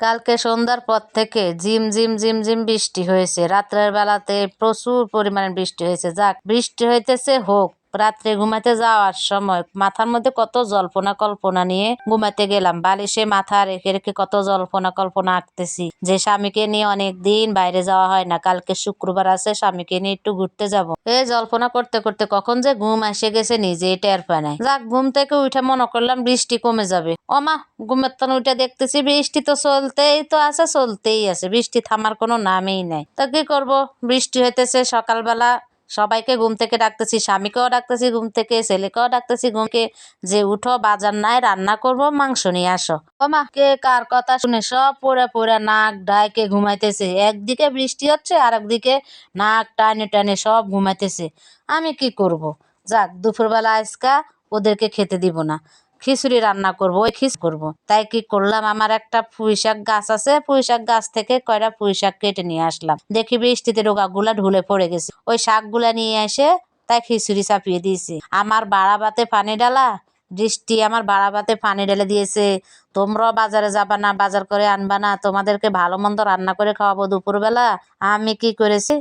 কালকে সন্ধ্যার পর থেকে জিম জিম জিম জিম বৃষ্টি হয়েছে। রাত্রের বেলাতে প্রচুর পরিমাণে বৃষ্টি হয়েছে। যাক, বৃষ্টি হইতেছে, হোক। রাত্রে ঘুমাতে যাওয়ার সময় মাথার মধ্যে কত জল্পনা কল্পনা নিয়ে ঘুমাতে গেলাম। বালিশে মাথা রেখে রেখে কত জল্পনা কল্পনা আঁকতেছি যে স্বামীকে নিয়ে অনেক দিন বাইরে যাওয়া হয় না, কালকে শুক্রবার আছে, স্বামীকে নিয়ে একটু ঘুরতে যাব। এই জল্পনা করতে করতে কখন যে ঘুম এসে গেছে নিজেই টের পায় নাই। যাক, ঘুম থেকে উঠে মনে করলাম বৃষ্টি কমে যাবে। অমা ঘুমের তখন উঠে দেখতেছি বৃষ্টি তো চলতেই তো আছে, চলতেই আছে। বৃষ্টি থামার কোনো নামেই নাই। তা কি করব? বৃষ্টি হইতেছে সকালবেলা। সবাইকে ঘুম থেকে ডাকতেছি, স্বামীকেও ডাকতেছি ঘুম থেকে, ছেলেকেও ডাকতেছি ঘুমকে যে উঠো, বাজার নাই, রান্না করব, মাংস নিয়ে আসো। ওমা কে কার কথা শুনে সব পড়ে পড়ে নাক ডাইকে ঘুমাইতেছে। একদিকে বৃষ্টি হচ্ছে আর একদিকে নাক টানে টানে সব ঘুমাইতেছে। আমি কি করব? যাক, দুপুরবেলা আজকা ওদেরকে খেতে দিব না। খিচুড়ি রান্না করব, ওই খিচ করব। তাই কি করলাম, আমার একটা পুঁই শাক গাছ আছে পুঁই শাক গাছ থেকে কয়টা পুঁই শাক কেটে নিয়ে আসলাম। দেখি বৃষ্টিতে ডোকাগুলা ঢুলে পড়ে গেছে। ওই শাকগুলা নিয়ে এসে তাই খিচুড়ি চাপিয়ে দিয়েছি। আমার বাড়াবাতে পানি ডালা বৃষ্টি আমার বাড়াবাতে পানি ঢেলে দিয়েছে। তোমরাও বাজারে যাবা না, বাজার করে আনবা না, তোমাদেরকে ভালো মন্দ রান্না করে খাওয়াবো দুপুরবেলা। আমি কি করেছি,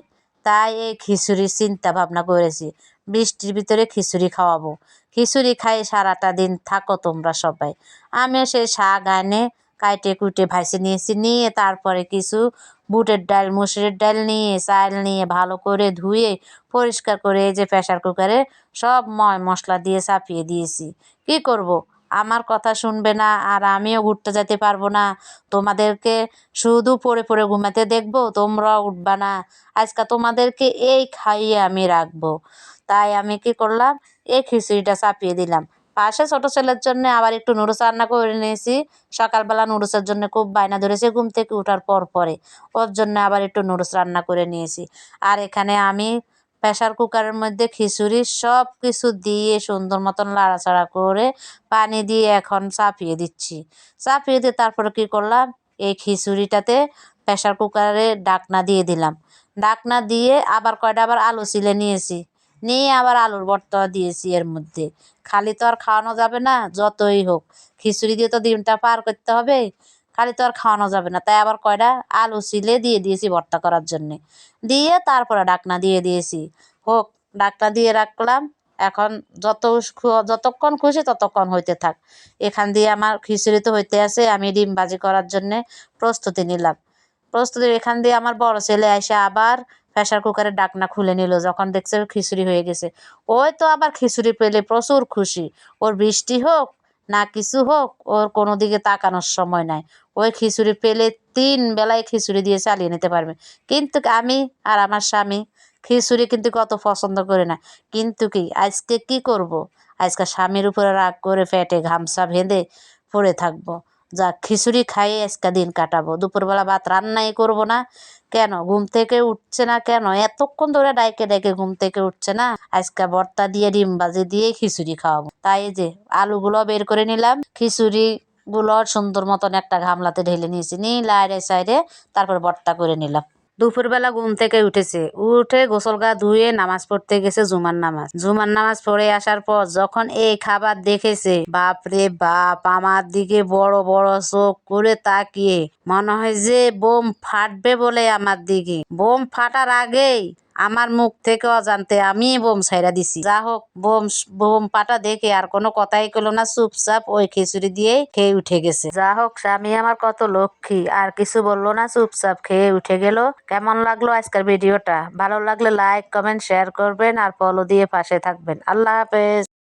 তাই এই খিচুড়ির চিন্তা ভাবনা করেছি। বৃষ্টির ভিতরে খিচুড়ি খাওয়াবো। খিচুড়ি খাই সারাটা দিন, থাকো তোমরা সবাই। আমি সেই শাক আনে, কাইটে কুটে ভাইসে নিয়েছি, নিয়ে তারপরে কিছু বুটের ডাল, মুসুরের ডাল নিয়ে, চাল নিয়ে ভালো করে ধুয়ে, পরিষ্কার করে এই যে প্রেশার কুকারে সব ময় মশলা দিয়ে চাপিয়ে দিয়েছি। কি করব? আমার কথা শুনবে না, আর আমিও ঘুরতে যেতে পারব না। তোমাদেরকে শুধু পড়ে পড়ে ঘুমাতে দেখব, তোমরাও উঠবা না। আজকে তোমাদেরকে এই খাইয়ে আমি রাখব। তাই আমি কি করলাম? এই খিচুড়িটা চাপিয়ে দিলাম। পাশে ছোট ছেলের জন্য আবার একটু নুডলস রান্না করে নিয়েছি। সকালবেলা নুডলসের জন্য খুব বায়না ধরেছে ঘুম থেকে ওঠার পর পরে। ওর জন্য আবার একটু নুডলস রান্না করে নিয়েছি। আর এখানে আমি প্রেশার কুকারের মধ্যে খিচুড়ি সব কিছু দিয়ে সুন্দর মতন লাড়াচাড়া করে পানি দিয়ে এখন চাপিয়ে দিচ্ছি। চাপিয়ে দিয়ে তারপরে কী করলাম? এই খিচুড়িটাতে প্রেশার কুকারে ডাকনা দিয়ে দিলাম। ডাকনা দিয়ে আবার কয়টা আবার আলু চিলে নিয়েছি। নিয়ে আবার আলুর ভর্তা দিয়েছি এর মধ্যে। খালি তো আর খাওয়ানো যাবে না, যতই হোক। খিচুড়ি দিয়ে তো দিনটা পার করতে হবে, খালি তো আর খাওয়ানো যাবে না। তাই আবার কয়টা? আলু চিলে দিয়ে দিয়েছি ভর্তা করার জন্যে। দিয়ে তারপরে ডাকনা দিয়ে দিয়েছি। হোক, ডাকনা দিয়ে রাখলাম। এখন যত যতক্ষণ খুশি ততক্ষণ হইতে থাক। এখান দিয়ে আমার খিচুড়ি তো হইতে আছে, আমি ডিম ভাজি করার জন্যে প্রস্তুতি নিলাম। প্রস্তুতি, এখান দিয়ে আমার বড় ছেলে এসে আবার প্রেশার কুকারের ডাকনা খুলে নিল, যখন দেখছে খিচুড়ি হয়ে গেছে। ওই তো আবার খিচুড়ি পেলে প্রচুর খুশি। ওর বৃষ্টি হোক না কিছু হোক, ওর কোনো দিকে তাকানোর সময় নাই। ওই খিচুড়ি পেলে তিন বেলায় খিচুড়ি দিয়ে চালিয়ে নিতে পারবে। কিন্তু আমি আর আমার স্বামী খিচুড়ি কিন্তু কত পছন্দ করে না। কিন্তু কি, আজকে কি করব। আজকে স্বামীর উপরে রাগ করে পেটে ঘামসা বেঁধে পড়ে থাকব। যা খিচুড়ি খাইয়ে আজকে দিন কাটাবো। দুপুরবেলা ভাত রান্নাই করব না। কেন? ঘুম থেকে উঠছে না কেন? এতক্ষণ ধরে ডাইকে ডাইকে ঘুম থেকে উঠছে না। আজকে বর্তা দিয়ে, ডিম বাজি দিয়ে খিচুড়ি খাওয়াবো। তাই যে আলুগুলো বের করে নিলাম। খিচুড়ি গুলো সুন্দর মতন একটা ঘামলাতে ঢেলে নিয়েছি। নিয়ে লাইরে সাইডে তারপর বর্তা করে নিলাম। দুপুরবেলা ঘুম থেকে উঠেছে। উঠে গোসল গা ধুয়ে নামাজ পড়তে গেছে জুমার নামাজ। জুমার নামাজ পড়ে আসার পর যখন এই খাবার দেখেছে, বাপ রে বাপ, আমার দিকে বড় বড় চোখ করে তাকিয়ে মনে হয় যে বোম ফাটবে বলে আমার দিকে। বোম ফাটার আগেই আমার মুখ থেকে অজান্তে আমি বোম ছাইরা দিছি। যা হোক, বোম বোম পাটা দেখে আর কোনো কথাই কলো না, চুপচাপ ওই খিচুড়ি দিয়ে খেয়ে উঠে গেছে। যা হোক, স্বামী আমার কত লক্ষ্মী, আর কিছু বলল না, চুপচাপ খেয়ে উঠে গেল। কেমন লাগল আজকের ভিডিওটা? ভালো লাগলে লাইক কমেন্ট শেয়ার করবেন আর ফলো দিয়ে পাশে থাকবেন। আল্লাহ হাফেজ।